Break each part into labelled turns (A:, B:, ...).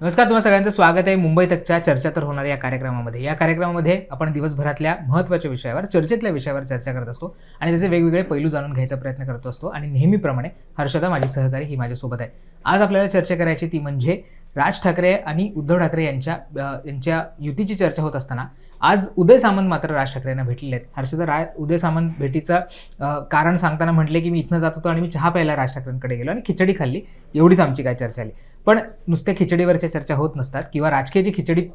A: नमस्कार तुम्हा सगळ्यांचं स्वागत आहे मुंबई तकच्या चर्चा तर होणाऱ्या या कार्यक्रमामध्ये. या कार्यक्रमामध्ये आपण दिवसभरातल्या महत्त्वाच्या विषयावर चर्चेतल्या विषयावर चर्चा करत असतो आणि त्याचे वेगवेगळे पैलू जाणून घ्यायचा प्रयत्न करत असतो आणि नेहमीप्रमाणे हर्षदा माझी सहकारी ही माझ्यासोबत आहे. आज आपल्याला चर्चा करायची ती म्हणजे राज ठाकरे आणि उद्धव ठाकरे यांच्या यांच्या युतीची चर्चा होत असताना आज उदय सामंत मात्र राज ठाकरेंना भेटलेले आहेत. हर्षदा राय उदय सामंत भेटीचं कारण सांगताना म्हटले की मी इथनं जात होतो आणि मी चहा प्यायला राज ठाकरेंकडे गेलो आणि खिचडी खाल्ली. एवढीच आमची काय चर्चा आली पण नुसत्या खिचडीवरच्या चर्चा होत नसतात किंवा राजकीय जी खिचडी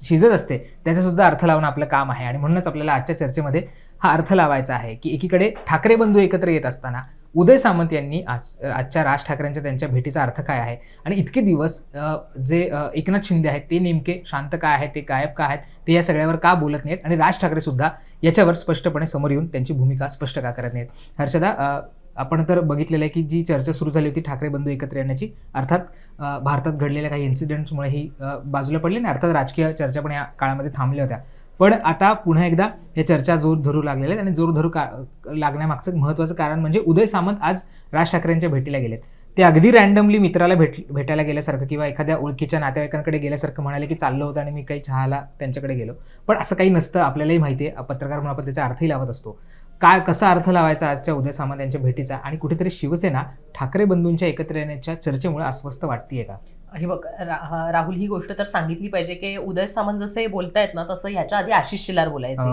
A: शिजत असते त्याचासुद्धा अर्थ लावणं आपलं काम आहे. आणि म्हणूनच आपल्याला आजच्या चर्चेमध्ये हा अर्थ लावायचा आहे की एकीकडे ठाकरे बंधू एकत्र येत असताना उदय सामंत यांनी आज आजच्या राज ठाकरेंच्या त्यांच्या भेटीचा अर्थ काय आहे? आणि इतके दिवस जे एकनाथ शिंदे आहेत ते नेमके शांत का आहेत ते गायब का आहेत ते या सगळ्यावर का बोलत नाहीत? आणि राज ठाकरे सुद्धा याच्यावर स्पष्टपणे समोर येऊन त्यांची भूमिका स्पष्ट का करत नाहीत? हर्षदा आपण तर बघितलेलं आहे की जी चर्चा सुरू झाली होती ठाकरे बंधू एकत्र येण्याची अर्थात भारतात घडलेल्या काही इन्सिडेंट्समुळे ही बाजूला पडली आणि अर्थात राजकीय चर्चा पण या काळामध्ये थांबल्या होत्या. पण आता पुन्हा एकदा या चर्चा जोर धरू लागलेल्या आहेत आणि जोर धरू का लागण्यामागचं महत्त्वाचं कारण म्हणजे उदय सामंत आज राज ठाकरेंच्या भेटीला गेलेत. ते अगदी रँडमली मित्राला भेट भेटायला गेल्यासारखं किंवा एखाद्या ओळखीच्या नातेवाईकांकडे गेल्यासारखं म्हणाले की चाललं होतं आणि मी काही चहाला त्यांच्याकडे गेलो. पण असं काही नसतं आपल्यालाही माहिती आहे पत्रकार म्हणून आपण त्याचा अर्थही लावत असतो. काय कसा अर्थ लावायचा आजच्या उदय सामंत यांच्या भेटीचा? आणि कुठेतरी शिवसेना ठाकरे बंधूंच्या एकत्र येण्याच्या चर्चेमुळे अस्वस्थ वाटतीये का?
B: हे बघ रा- हा- राहुल ही गोष्ट तर सांगितली पाहिजे की उदय सामंत जसे बोलतायत ना तसं ह्याच्या आधी आशिष शेलार बोलायचे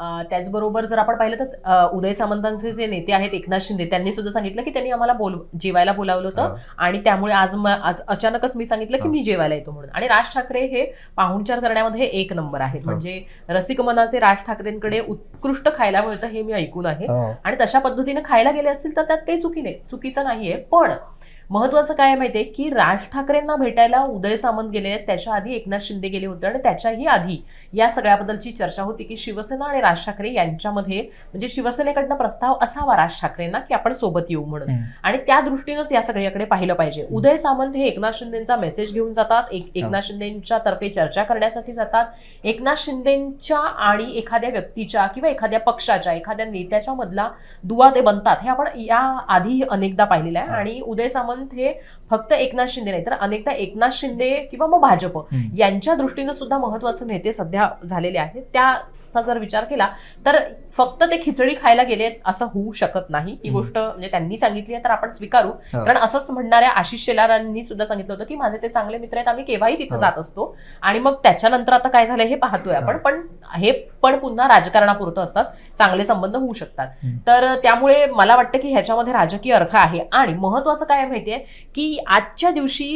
A: अं,
B: त्याचबरोबर जर आपण पाहिलं तर उदय सामंतांचे जे नेते आहेत एकनाथ शिंदे त्यांनी सुद्धा सांगितलं की त्यांनी आम्हाला बोल जेवायला बोलावलं होतं
A: हो.
B: आणि त्यामुळे आज आज अचानकच मी सांगितलं की
A: हो.
B: मी जेवायला येतो म्हणून आणि राज ठाकरे हे पाहुणचार करण्यामध्ये एक नंबर आहेत
A: हो.
B: म्हणजे रसिक मनाचे राज ठाकरेंकडे उत्कृष्ट खायला मिळतं हे मी ऐकून आहे
A: हो.
B: आणि तशा पद्धतीने खायला गेले असतील तर त्यात काही चुकी नाही चुकीचं नाहीये पण महत्वाचं काय आहे माहितीये की राज ठाकरेंना भेटायला उदय सामंत गेले आहेत. त्याच्या आधी एकनाथ शिंदे गेले होते आणि त्याच्याही आधी या सगळ्याबद्दलची चर्चा होती की शिवसेना आणि राज ठाकरे यांच्यामध्ये म्हणजे शिवसेनेकडनं प्रस्ताव असावा राज ठाकरेंना की आपण सोबत येऊ म्हणून. आणि त्या दृष्टीनंच या सगळ्याकडे पाहिलं पाहिजे. उदय सामंत हे एकनाथ शिंदेचा मेसेज घेऊन जातात. एक एकनाथ शिंदेच्या तर्फे चर्चा करण्यासाठी जातात. एकनाथ शिंदेच्या आणि एखाद्या व्यक्तीच्या किंवा एखाद्या पक्षाच्या एखाद्या नेत्याच्या मधला दुवा ते बनतात हे आपण या आधी अनेकदा पाहिलेलं आहे.
A: हा.
B: आणि उदय सामंत हे फक्त एकनाथ शिंदे नाही तर अनेकदा एकनाथ शिंदे किंवा मग भाजप. यांच्या दृष्टीनं सुद्धा महत्त्वाचे नेते सध्या झालेले आहेत त्याचा जर विचार केला तर फक्त ते खिचडी खायला गेले असं होऊ शकत नाही ही. गोष्ट म्हणजे त्यांनी सांगितली आहे तर आपण स्वीकारू
A: हो.
B: कारण असंच म्हणणाऱ्या आशिष शेलारांनी सुद्धा सांगितलं होतं की माझे ते चांगले मित्र आहेत आम्ही केव्हाही तिथे
A: हो.
B: जात असतो आणि मग त्याच्यानंतर आता काय झालंय हे पाहतोय आपण पण हे पण पुन्हा राजकारणापुरतं असतात चांगले संबंध होऊ शकतात. तर त्यामुळे मला वाटतं की ह्याच्यामध्ये राजकीय अर्थ आहे आणि महत्वाचं काय आहे माहितीये की आजच्या दिवशी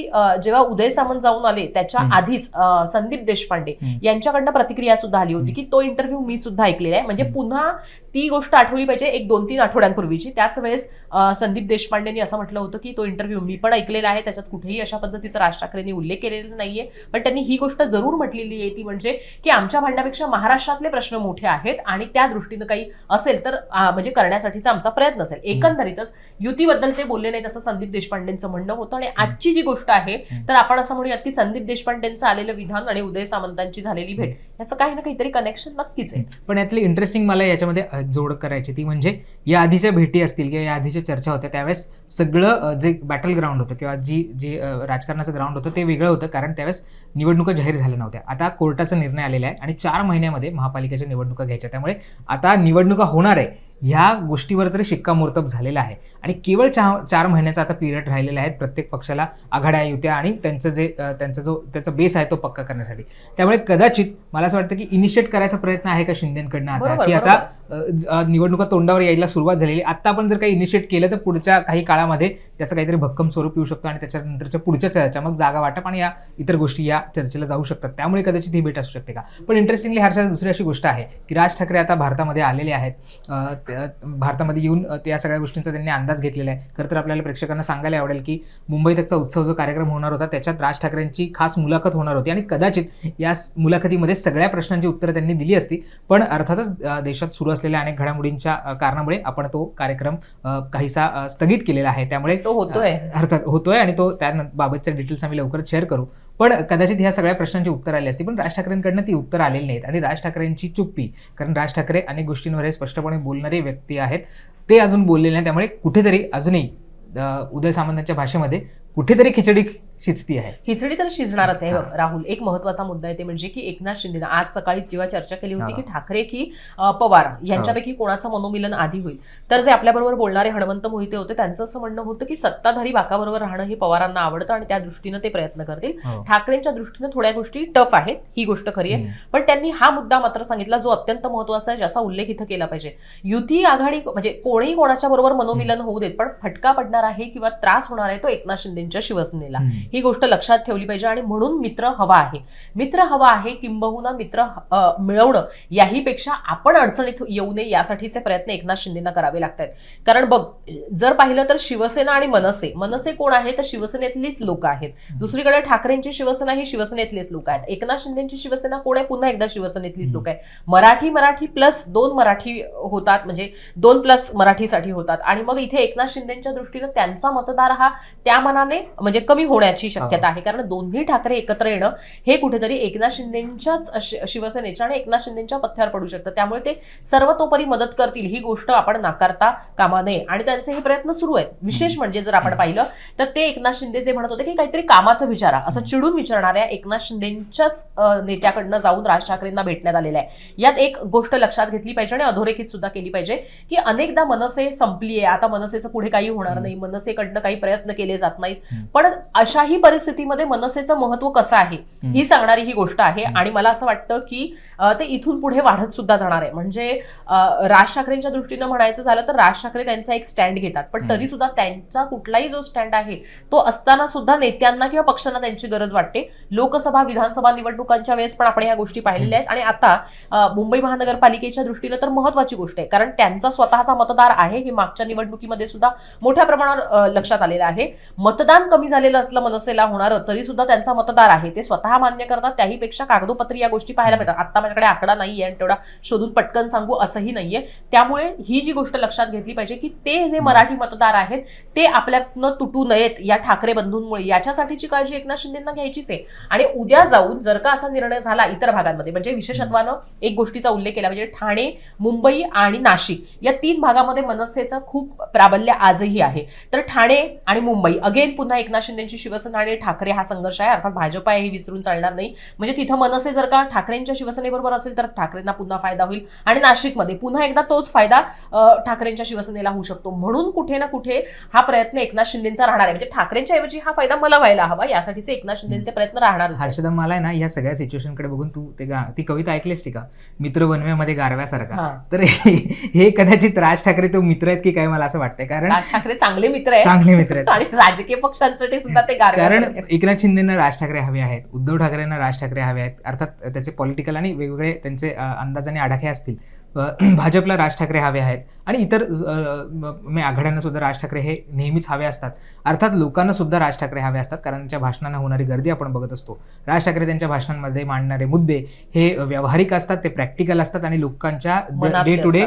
B: जेव्हा उदय सामंत जाऊन आले त्याच्या. आधीच संदीप देशपांडे. यांच्याकडनं प्रतिक्रिया सुद्धा आली होती की तो इंटरव्ह्यू मी सुद्धा ऐकलेला आहे म्हणजे. पुन्हा ती गोष्ट आठवली पाहिजे एक दोन तीन आठवड्यांपूर्वीची. त्याच वेळेस संदीप देशपांडेंनी असं म्हटलं होतं की तो इंटरव्ह्यू मी पण ऐकलेला आहे त्याच्यात कुठेही अशा पद्धतीचा राज ठाकरेंनी उल्लेख केलेला नाहीये. पण त्यांनी ही गोष्ट जरूर म्हटलेली आहे ती म्हणजे की आमच्या भांडण्यापेक्षा महाराष्ट्रातले प्रश्न मोठे आहेत आणि त्या दृष्टीनं काही असेल तर म्हणजे करण्यासाठीचा आमचा प्रयत्न असेल. एकंदरीतच युतीबद्दल ते बोलले नाहीत असं संदीप देशपांडेंचं म्हणणं होतं आणि आजची जी गोष्ट आहे तर आपण असं म्हणूयात की संदीप देशपांडेंचं आलेलं विधान आणि उदय सामंतांची झालेली भेट याचं काही ना काहीतरी कनेक्शन नक्कीच आहे.
A: पण यातली इंटरेस्टिंग मला याच्यामध्ये जोड करायची. ती म्हणजे या आधीच्या भेटी असतील किंवा या आधीच्या चर्चा होत्या त्यावेळेस सगळं जे बॅटल ग्राउंड होतं किंवा जी जे राजकारणाचं ग्राउंड होतं ते वेगळं होतं कारण त्यावेळेस निवडणुका जाहीर झाल्या नव्हत्या. आता कोर्टाचा निर्णय आलेला आहे आणि चार महिन्यामध्ये महापालिकेच्या निवडणुका घ्यायच्या. त्यामुळे आता निवडणुका होणार आहे. ह्या गोष्टीवर तरी शिक्कामोर्तब झालेला आहे. आणि केवळ चार चार महिन्याचा आता पिरियड राहिलेला आहे. प्रत्येक पक्षाला आघाड्या युत्या आणि त्यांचं जे त्यांचा जो त्याचा बेस आहे तो पक्का करण्यासाठी. त्यामुळे कदाचित मला असं वाटतं की इनिशिएट करायचा प्रयत्न आहे का शिंदेकडनं आता? की आता निवडणुका तोंडावर यायला सुरुवात झालेली आता आपण जर काही इनिशिएट केलं तर पुढच्या काही काळामध्ये त्याचं काहीतरी भक्कम स्वरूप येऊ शकतं आणि त्याच्यानंतरच्या पुढच्या चर्चा मग जागा वाटप आणि या इतर गोष्टी या चर्चेला जाऊ शकतात. त्यामुळे कदाचित ही भेट असू शकते का? पण इंटरेस्टिंगली हर्षात दुसरी अशी गोष्ट आहे की राज ठाकरे आता भारतामध्ये आलेले आहेत. भारतामध्ये येऊन त्या सगळ्या गोष्टींचा त्यांनी अंदाज घेतलेला आहे. खरं तर आपल्याला प्रेक्षकांना सांगायला आवडेल की मुंबई तकचा उत्सव जो कार्यक्रम होणार होता त्याच्यात राज ठाकरेंची खास मुलाखत होणार होती. आणि कदाचित या मुलाखतीमध्ये सगळ्या प्रश्नांची उत्तरं त्यांनी दिली असती. पण अर्थातच देशात सुरू असलेल्या अनेक घडामोडींच्या कारणामुळे आपण तो कार्यक्रम काहीसा स्थगित केलेला आहे. त्यामुळे
B: तो होतोय.
A: अर्थात होतोय आणि तो त्या बाबतचे डिटेल्स आम्ही लवकरच शेअर करू. पण कदाचित ह्या सगळ्या प्रश्नांची उत्तर आली असती पण राज ठाकरेंकडनं ती उत्तर आलेली नाहीत. आणि राज ठाकरेंची चुप्पी कारण राज ठाकरे अनेक गोष्टींवर हे स्पष्टपणे बोलणारे व्यक्ती आहेत ते अजून बोललेले नाही. त्यामुळे कुठेतरी अजूनही उदय सामंतांच्या भाषेमध्ये कुठेतरी खिचडी शिजती आहे.
B: खिचडी तर शिजणारच आहे. राहुल एक महत्त्वाचा मुद्दा आहे ते म्हणजे की एकनाथ शिंदे आज सकाळी जेव्हा चर्चा केली होती. की ठाकरे की पवार यांच्यापैकी कोणाचं मनोमिलन आधी होईल? तर जे आपल्याबरोबर बोलणारे हणमंत मोहिते होते त्यांचं असं म्हणणं होतं की सत्ताधारी बाकाबरोबर राहणं हे पवारांना आवडतं आणि त्या दृष्टीनं ते प्रयत्न करतील.
A: हो.
B: ठाकरेंच्या दृष्टीनं थोड्या गोष्टी टफ आहेत ही गोष्ट खरी आहे. पण त्यांनी हा मुद्दा मात्र सांगितला जो अत्यंत महत्त्वाचा आहे ज्याचा उल्लेख इथं केला पाहिजे. युती आघाडी म्हणजे कोणीही कोणाच्या बरोबर मनोमिलन होऊ देत पण फटका पडणार आहे किंवा त्रास होणार आहे तो एकनाथ शिंदेच्या शिवसेनेला. ही गोष्ट लक्षात ठेवली पाहिजे आणि म्हणून मित्र हवा आहे. मित्र हवा आहे किंबहुना मित्र मिळवणं याहीपेक्षा आपण अडचणीत येऊ नये यासाठीचे प्रयत्न एकनाथ शिंदेना करावे लागतात कारण बघ जर पाहिलं तर शिवसेना आणि मनसे मनसे कोण आहे? तर शिवसेनेतलीच लोक आहेत. दुसरीकडे ठाकरेंची शिवसेना ही शिवसेनेतलीच लोक आहेत. एकनाथ शिंदेची शिवसेना कोण आहे? पुन्हा एकदा शिवसेनेतलीच लोक आहे मराठी मराठी प्लस दोन मराठी होतात म्हणजे दोन प्लस मराठीसाठी होतात. आणि मग इथे एकनाथ शिंदेच्या दृष्टीनं त्यांचा मतदार हा त्या मनाने म्हणजे कमी होण्याची शक्यता आहे. कारण दोन्ही ठाकरे एकत्र येणं हे कुठेतरी एकनाथ शिंदेच्याच शिवसेनेच्या आणि एकनाथ शिंदेच्या पथ्यावर पडू शकतं. त्यामुळे ते सर्वतोपरी मदत करतील. ही गोष्ट आपण नाकारता कामा नये. आणि त्यांचे हे प्रयत्न सुरू आहेत. विशेष म्हणजे जर आपण पाहिलं तर ते एकनाथ शिंदे जे म्हणत होते की काहीतरी कामाचं विचारा असं चिडून विचारणाऱ्या एकनाथ शिंदेच्याच नेत्याकडनं जाऊन राज ठाकरेंना भेटण्यात आलेलं आहे. यात एक गोष्ट लक्षात घेतली पाहिजे आणि अधोरेखित सुद्धा केली पाहिजे की अनेकदा मनसे संपली आहे आता मनसेचं पुढे काही होणार नाही. मनसेकडनं काही प्रयत्न केले जात नाहीत. पण अशाही परिस्थितीमध्ये मनसेचं महत्त्व कसं आहे ही सांगणारी ही गोष्ट आहे. आणि मला असं वाटतं की ते इथून पुढे वाढत सुद्धा जाणार आहे. म्हणजे राज ठाकरेंच्या दृष्टीनं म्हणायचं झालं तर राज ठाकरे त्यांचा एक स्टँड घेतात. पण तरी सुद्धा त्यांचा कुठलाही जो स्टँड आहे तो असताना सुद्धा नेत्यांना किंवा पक्षांना त्यांची गरज वाटते. लोकसभा विधानसभा निवडणुकांच्या वेळेस पण आपण ह्या गोष्टी पाहिलेल्या आहेत. आणि आता मुंबई महानगरपालिकेच्या दृष्टीनं तर महत्वाची गोष्ट आहे. कारण त्यांचा स्वतःचा मतदार आहे हे मागच्या निवडणुकीमध्ये सुद्धा मोठ्या प्रमाणावर लक्षात आलेलं आहे. मतदान कमी झालेलं असलं मनसेला होणारं तरी सुद्धा त्यांचा मतदार आहे. ते स्वतः मान्य करतात त्याहीपेक्षा कागदोपत्री या गोष्टी पाहायला मिळतात. आता माझ्याकडे आकडा नाहीये आणि तेवढा शोधून पटकन सांगू असंही नाहीये. त्यामुळे ही जी गोष्ट लक्षात घेतली पाहिजे की ते जे मराठी मतदार आहेत ते आपल्यातनं तुटू नयेत या ठाकरे बंधूंमुळे. याच्यासाठीची काळजी एकनाथ शिंदेना घ्यायचीच आहे. आणि उद्या जाऊन जर का असा निर्णय झाला इतर भागांमध्ये म्हणजे विशेषत्वानं एक गोष्टीचा उल्लेख केला म्हणजे ठाणे मुंबई आणि नाशिक या तीन भागामध्ये मनसेचं खूप प्राबल्य आजही आहे. तर ठाणे आणि मुंबई अगेन पुन्हा एकनाथ शिंदेची शिवसेना आणि ठाकरे हा संघर्ष आहे. अर्थात भाजप आहे हे विसरून चालणार नाही. म्हणजे तिथं मनसे जर का ठाकरेंच्या शिवसेनेबरोबर असेल तर ठाकरेंना पुन्हा फायदा होईल. आणि नाशिकमध्ये पुन्हा एकदा तोच फायदा ठाकरेंच्या शिवसेनेला होऊ शकतो. म्हणून कुठे ना कुठे हा प्रयत्न एकनाथ शिंदेचा राहणार आहे. म्हणजे ठाकरेंच्या ऐवजी हा फायदा मला व्हायला हवा. यासाठीचे एकनाथ शिंदेचे प्रयत्न राहणारच आहेत.
A: हर्षदा मला आहे ना या सगळ्या सिच्युएशनकडे बघून तू ते ती कविता ऐकलीस का? मित्र बनव्यामध्ये गारव्यासारखा.
B: हा.
A: तर हे- कदाचित राज ठाकरे तो मित्र आहेत की काय मला असं वाटतंय. कारण
B: राज ठाकरे चांगले मित्र आहेत.
A: चांगले मित्र आहेत.
B: आणि राजकीय पक्षांसाठी सुद्धा ते गारव्यासारखे
A: कारण. एकनाथ शिंदेना राज ठाकरे हवे आहेत उद्धव ठाकरेंना राज ठाकरे हवे आहेत अर्थात त्याचे पॉलिटिकल आणि वेगवेगळे त्यांचे अंदाज आणि आडाखे असतील भाजपला राज ठाकरे हवे आहेत. आणि इतर आघाड्यांना सुद्धा राज ठाकरे हे नेहमीच हवे असतात. अर्थात लोकांना सुद्धा राज ठाकरे हवे असतात कारण त्यांच्या भाषणांना होणारी गर्दी आपण बघत असतो. राज ठाकरे त्यांच्या भाषणांमध्ये मांडणारे मुद्दे हे व्यावहारिक असतात ते प्रॅक्टिकल असतात आणि लोकांच्या डे टू डे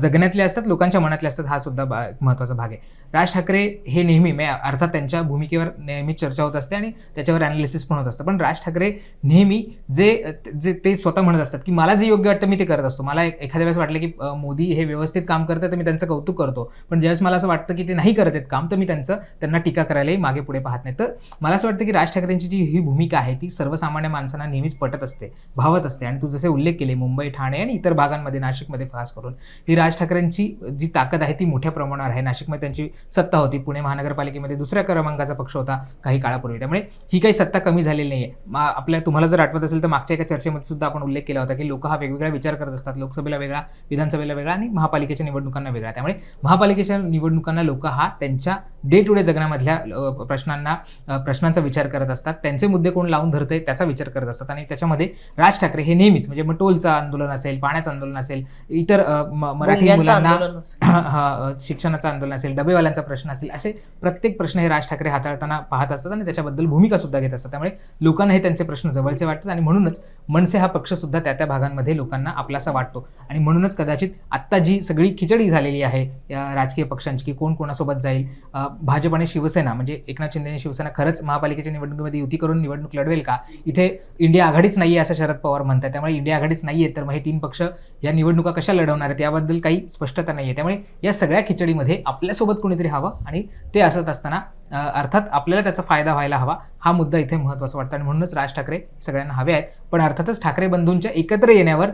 A: जगण्यातले असतात लोकांच्या मनातले असतात हा सुद्धा महत्त्वाचा भाग आहे. राज ठाकरे हे नेहमी अर्थात त्यांच्या भूमिकेवर नेहमी चर्चा होत असते आणि त्याच्यावर अनालिसिस पण होत असतं. पण राज ठाकरे नेहमी जे जे ते स्वतः म्हणत असतात की मला जे योग्य वाटतं मी ते करत असतो. मला एक- एखाद्या वेळेस वाटलं की मोदी हे व्यवस्थित काम करतात तर मी त्यांचं कौतुक करतो. पण ज्यावेळेस मला असं वाटतं की ते नाही करत आहेत काम तर मी त्यांचं त्यांना टीका करायलाही मागे पुढे पाहत नाही. तर मला असं वाटतं की राज ठाकरेंची जी ही भूमिका आहे ती सर्वसामान्य माणसांना नेहमीच पटत असते भावत असते. आणि तू जसे उल्लेख केले मुंबई ठाणे आणि इतर भागांमध्ये नाशिकमध्ये खास करून ही राज ठाकरेंची जी ताकद आहे ती मोठ्या प्रमाणावर आहे. नाशिकमध्ये त्यांची सत्ता होती पुणे महानगरपालिकेमध्ये दुसऱ्या क्रमांकाचा पक्ष होता काही काळापूर्वी. त्यामुळे ही काही सत्ता कमी झालेली नाही आहे आपल्या तुम्हाला जर आठवत असेल तर मागच्या एका चर्चेमध्ये सुद्धा आपण उल्लेख केला होता की लोक हा वेगवेगळा विचार करत असतात. लोकसभेला वेगळा विधानसभेला वेगळा आणि महापालिकेच्या निवडणुकांना वेगळा. त्यामुळे महापालिकेच्या निवडणुकांना लोक हा त्यांच्या डे टू डे जगण्यामधल्या प्रश्नांना प्रश्नांचा विचार करत असतात. त्यांचे मुद्दे कोण लावून धरते त्याचा विचार करत असतात. आणि त्याच्यामध्ये राज ठाकरे हे नेहमीच म्हणजे मग टोलचं आंदोलन असेल पाण्याचं आंदोलन असेल इतर मराठी मुलांना शिक्षणाचं आंदोलन असेल डबेवाल्यांचा प्रश्न असेल असे प्रत्येक प्रश्न हे राज ठाकरे हाताळताना पाहत असतात आणि त्याच्याबद्दल भूमिका सुद्धा घेत असतात. त्यामुळे लोकांना हे त्यांचे प्रश्न जवळचे वाटतात आणि म्हणूनच मनसे हा पक्ष सुद्धा त्या त्या भागांमध्ये लोकांना आपलासा वाटतो. आणि म्हणूनच कदाचित आत्ता जी सगळी खिचडी झालेली आहे या राजकीय पक्षांची की कोण कोणासोबत जाईल? भाजप आणि शिवसेना म्हणजे एकनाथ शिंदे शिवसेना खरंच महापालिकेच्या निवडणुकीमध्ये युती करून निवडणूक लढवेल का? इथे इंडिया आघाडीच नाही आहे असं शरद पवार म्हणतात त्यामुळे इंडिया आघाडीच नाही आहे तर मग हे तीन पक्ष या निवडणुका कशा लढवणार आहेत? याबद्दल काही स्पष्टता नाही आहे त्यामुळे या सगळ्या खिचडीमध्ये आपल्यासोबत कोणीतरी हवं आणि ते असत असताना अर्थात आपल्याला त्याचा फायदा व्हायला हवा. हा मुद्दा इथे महत्त्वाचा वाटतो आणि म्हणूनच राज ठाकरे सगळ्यांना हवे आहेत. पण अर्थातच ठाकरे बंधूंच्या एकत्र येण्यावर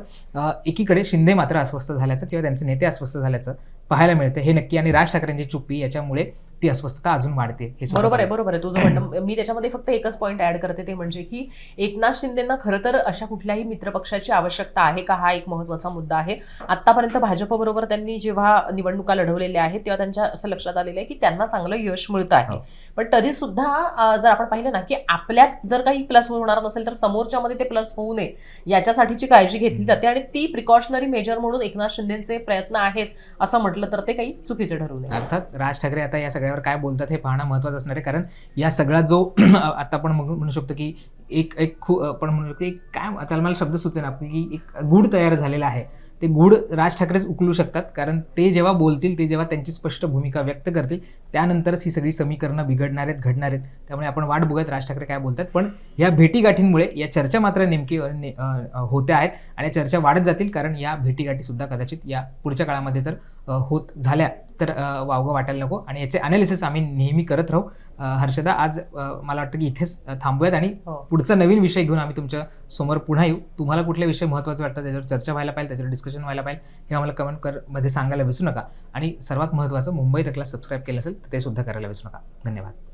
A: एकीकडे शिंदे मात्र अस्वस्थ झाल्याचं किंवा त्यांचे नेते अस्वस्थ झाल्याचं पाहायला मिळतं. हे नक्की आणि राज ठाकरेंची चुप्पी याच्यामुळे ती अस्वस्थता अजून वाढते हे
B: बरोबर आहे बरोबर आहे. तुझं म्हणणं मी त्याच्यामध्ये फक्त एकच पॉईंट ऍड करते ते म्हणजे की एकनाथ शिंदेना खरं तर अशा कुठल्याही मित्रपक्षाची आवश्यकता आहे का? हा एक महत्त्वाचा मुद्दा आहे. आतापर्यंत भाजपबरोबर त्यांनी जेव्हा निवडणुका लढवलेल्या आहेत तेव्हा त्यांच्या असं लक्षात आलेलं आहे की त्यांना चांगलं यश मिळतं आहे.
A: हो.
B: पण तरी सुद्धा जर आपण पाहिलं ना की आपल्यात जर काही प्लस होणार नसेल तर समोरच्यामध्ये ते प्लस होऊ नये याच्यासाठीची काळजी घेतली जाते आणि ती प्रिकॉशनरी मेजर म्हणून एकनाथ शिंदेचे प्रयत्न आहेत असं म्हटलं तर ते काही चुकीचे ठरू नये.
A: अर्थात राज ठाकरे आता या सगळ्यावर काय बोलतात हे पाहणं महत्त्वाचं असणार आहे. कारण या सगळा जो आता आपण म्हणू म्हणू शकतो की एक एक खू आपण म्हणू शकतो एक काय त्याला मला शब्द सुचेन आपण की एक गूढ तयार झालेला आहे. ते गूढ राज ठाकरेच उकलू शकतात कारण ते जेव्हा बोलतील ते जेव्हा त्यांची स्पष्ट भूमिका व्यक्त करतील त्यानंतरच ही सगळी समीकरणं बिघडणार आहेत घडणार आहेत. त्यामुळे आपण वाट बघत राज ठाकरे काय बोलतात. पण या भेटीगाठींमुळे या चर्चा मात्र नेमकी ने- होत्या आहेत आणि या चर्चा वाढत जातील कारण या भेटीगाठी सुद्धा कदाचित या पुढच्या काळामध्ये तर होत झाल्या. तर वावगं वाटायला नको आणि याचे अनालिसिस आम्ही नेहमी करत राहू. हर्षदा आज मला वाटतं की इथेच थांबूयात आणि
B: हो.
A: पुढचा नवीन विषय घेऊन आम्ही तुमच्यासमोर पुन्हा येऊ. तुम्हाला कुठले विषय महत्त्वाचे वाटतात त्याच्यावर चर्चा व्हायला पाहिजे त्याच्यावर डिस्कशन व्हायला पाहिजे हे आम्हाला कमेंट कर मध्ये सांगायला विसरू नका. आणि सर्वात महत्त्वाचं मुंबई तकला सबस्क्राईब केलं असेल ते सुद्धा करायला विसरू नका. धन्यवाद.